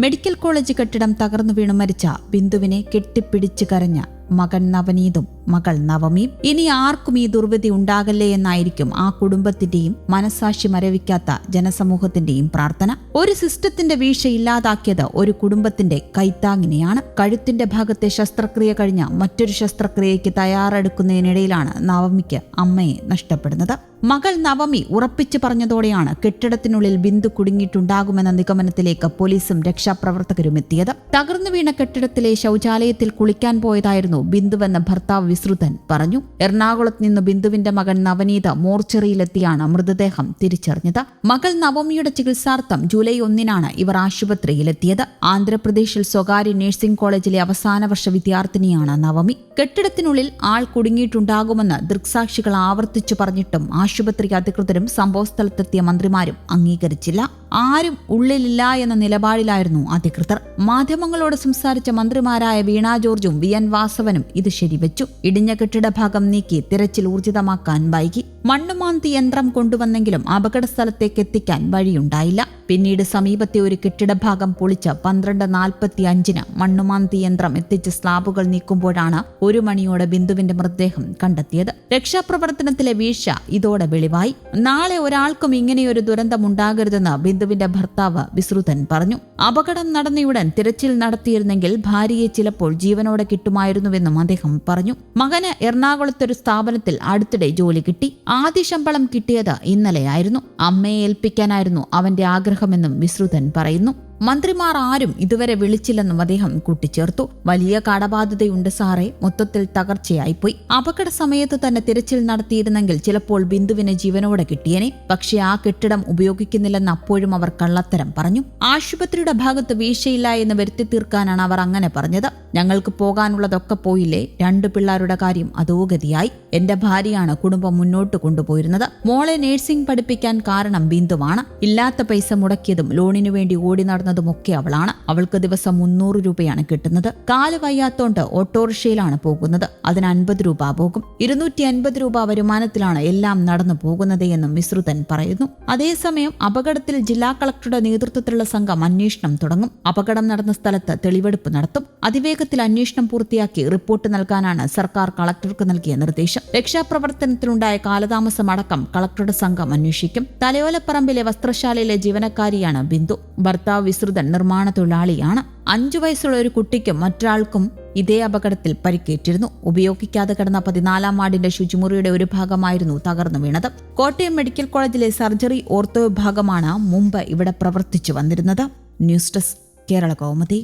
Medical college കെട്ടിടം തകർന്നു വീണു മരിച്ച ബിന്ദുവിനെ കെട്ടിപ്പിടിച്ച് കരഞ്ഞ മകൻ നവനീതും മകൾ നവമിയും ഇനി ആർക്കും ഈ ദുർവിധി ഉണ്ടാകല്ലേ എന്നായിരിക്കും ആ കുടുംബത്തിന്റെയും മനസാക്ഷി മരവിക്കാത്ത ജനസമൂഹത്തിന്റെയും പ്രാർത്ഥന. ഒരു സിസ്റ്റത്തിന്റെ വീഴ്ച ഇല്ലാതാക്കിയത് ഒരു കുടുംബത്തിന്റെ കൈത്താങ്ങിനെയാണ്. കഴുത്തിന്റെ ഭാഗത്തെ ശസ്ത്രക്രിയ കഴിഞ്ഞ മറ്റൊരു ശസ്ത്രക്രിയയ്ക്ക് തയ്യാറെടുക്കുന്നതിനിടയിലാണ് നവമിക്ക് അമ്മയെ നഷ്ടപ്പെടുന്നത്. മകൾ നവമി ഉറപ്പിച്ചു പറഞ്ഞതോടെയാണ് കെട്ടിടത്തിനുള്ളിൽ ബിന്ദു കുടുങ്ങിയിട്ടുണ്ടാകുമെന്ന നിഗമനത്തിലേക്ക് പോലീസും രക്ഷാപ്രവർത്തകരും എത്തിയത്. തകർന്നു വീണ കെട്ടിടത്തിലെ ശൗചാലയത്തിൽ കുളിക്കാൻ പോയതായിരുന്നു ബിന്ദുവെന്ന് ഭർത്താവ് വിശ്രുതൻ പറഞ്ഞു. എറണാകുളത്ത് നിന്ന് ബിന്ദുവിന്റെ മകൻ നവനീത മോർച്ചറിയിലെത്തിയാണ് മൃതദേഹം തിരിച്ചറിഞ്ഞത്. മകൾ നവമിയുടെ ചികിത്സാർത്ഥം ജൂലൈ ഒന്നിനാണ് ഇവർ ആശുപത്രിയിലെത്തിയത്. ആന്ധ്രാപ്രദേശിൽ സ്വകാര്യ നഴ്സിംഗ് കോളേജിലെ അവസാന വർഷ വിദ്യാർത്ഥിനിയാണ് നവമി. കെട്ടിടത്തിനുള്ളിൽ ആൾ കുടുങ്ങിയിട്ടുണ്ടാകുമെന്ന് ദൃക്സാക്ഷികൾ ആവർത്തിച്ചു പറഞ്ഞിട്ടും ആശുപത്രി അധികൃതരും സംഭവസ്ഥലത്തെത്തിയ മന്ത്രിമാരും അംഗീകരിച്ചില്ല. ആരും ഉള്ളിലില്ല എന്ന നിലപാടിലായിരുന്നു അധികൃതർ. മാധ്യമങ്ങളോട് സംസാരിച്ച മന്ത്രിമാരായ വീണ ജോർജും വി എൻ ഇത് ശരിവെച്ചു. ഇടിഞ്ഞ കെട്ടിടഭാഗം നീക്കി തിരച്ചിൽ ഊർജിതമാക്കാൻ വൈകി. മണ്ണുമാന്തി യന്ത്രം കൊണ്ടുവന്നെങ്കിലും അപകട സ്ഥലത്തേക്ക് എത്തിക്കാൻ വഴിയുണ്ടായില്ല. പിന്നീട് സമീപത്തെ ഒരു കെട്ടിടഭാഗം പൊളിച്ച് പന്ത്രണ്ട് നാൽപ്പത്തി അഞ്ചിന് മണ്ണുമാന്തി യന്ത്രം എത്തിച്ച് സ്ലാബുകൾ നീക്കുമ്പോഴാണ് ഒരു മണിയോടെ ബിന്ദുവിന്റെ മൃതദേഹം കണ്ടെത്തിയത്. രക്ഷാപ്രവർത്തനത്തിലെ വീഴ്ച ഇതോടെ വെളിവായി. നാളെ ഒരാൾക്കും ഇങ്ങനെയൊരു ദുരന്തം ഉണ്ടാകരുതെന്ന് ബിന്ദുവിന്റെ ഭർത്താവ് വിശ്രുതൻ പറഞ്ഞു. അപകടം നടന്നയുടൻ തിരച്ചിൽ നടത്തിയിരുന്നെങ്കിൽ ഭാര്യയെ ചിലപ്പോൾ ജീവനോടെ കിട്ടുമായിരുന്നുവെന്നും അദ്ദേഹം പറഞ്ഞു. മകന് എറണാകുളത്തൊരു സ്ഥാപനത്തിൽ അടുത്തിടെ ജോലി കിട്ടി. ആദ്യ ശമ്പളം കിട്ടിയത് ഇന്നലെയായിരുന്നു. അമ്മയെ ഏൽപ്പിക്കാനായിരുന്നു അവന്റെ ആഗ്രഹമെന്നും വിശ്രുതൻ പറയുന്നു മന്ത്രിമാർ ആരും ഇതുവരെ വിളിച്ചില്ലെന്നും അദ്ദേഹം കൂട്ടിച്ചേർത്തു. വലിയ കടബാധ്യതയുണ്ട് സാറേ. മൊത്തത്തിൽ തകർച്ചയായിപ്പോയി. അപകട സമയത്ത് തന്നെ തിരച്ചിൽ നടത്തിയിരുന്നെങ്കിൽ ചിലപ്പോൾ ബിന്ദുവിനെ ജീവനോടെ കിട്ടിയനെ. പക്ഷേ ആ കെട്ടിടം ഉപയോഗിക്കുന്നില്ലെന്ന് അപ്പോഴും അവർ കള്ളത്തരം പറഞ്ഞു. ആശുപത്രിയുടെ ഭാഗത്ത് വീഴ്ചയില്ല എന്ന് വരുത്തി തീർക്കാനാണ് അവർ അങ്ങനെ പറഞ്ഞത്. ഞങ്ങൾക്ക് പോകാനുള്ളതൊക്കെ പോയില്ലേ? രണ്ടു പിള്ളേരുടെ കാര്യം അതോഗതിയായി എന്റെ ഭാര്യയാണ് കുടുംബം മുന്നോട്ട് കൊണ്ടുപോയിരുന്നത്. മോളെ നഴ്സിംഗ് പഠിപ്പിക്കാൻ കാരണം ബിന്ദുവാണ്. ഇല്ലാത്ത പൈസ മുടക്കിയതും ലോണിനു വേണ്ടി ഓടി നടന്നതുമൊക്കെ അവളാണ്. അവൾക്ക് ദിവസം മുന്നൂറ് രൂപയാണ് കിട്ടുന്നത്. കാൽ വയ്യാത്തോണ്ട് ഓട്ടോറിക്ഷയിലാണ് പോകുന്നത്. അതിന് അൻപത് രൂപ പോകും. ഇരുന്നൂറ്റി അൻപത് രൂപ വരുമാനത്തിലാണ് എല്ലാം നടന്നു പോകുന്നത് എന്നും മിശ്രുതൻ പറയുന്നു. അതേസമയം അപകടത്തിൽ ജില്ലാ കളക്ടറുടെ നേതൃത്വത്തിലുള്ള സംഘം അന്വേഷണം തുടങ്ങും. അപകടം നടന്ന സ്ഥലത്ത് തെളിവെടുപ്പ് നടത്തും. അതിവേഗത്തിൽ അന്വേഷണം പൂർത്തിയാക്കി റിപ്പോർട്ട് നൽകാനാണ് സർക്കാർ കളക്ടർക്ക് നൽകിയ നിർദ്ദേശം. രക്ഷാപ്രവർത്തനത്തിലുണ്ടായ കാലതാമസമടക്കം കളക്ടറുടെ സംഘം അന്വേഷിക്കും. തലയോലപ്പറമ്പിലെ വസ്ത്രശാലയിലെ ജീവനക്കാരിയാണ് ബിന്ദു. ഭർത്താവ് വിശ്രുതൻ നിർമ്മാണ തൊഴിലാളിയാണ്. അഞ്ചു വയസ്സുള്ള ഒരു കുട്ടിക്കും മറ്റൊരാൾക്കും ഇതേ അപകടത്തിൽ പരിക്കേറ്റിരുന്നു. ഉപയോഗിക്കാതെ കിടന്ന പതിനാലാം വാർഡിന്റെ ശുചിമുറിയുടെ ഒരു ഭാഗമായിരുന്നു തകർന്നു വീണത്. കോട്ടയം മെഡിക്കൽ കോളേജിലെ സർജറി ഓർത്തോ വിഭാഗമാണ് മുമ്പ് ഇവിടെ പ്രവർത്തിച്ചു വന്നിരുന്നത്. News desk Kerala Kaumudi.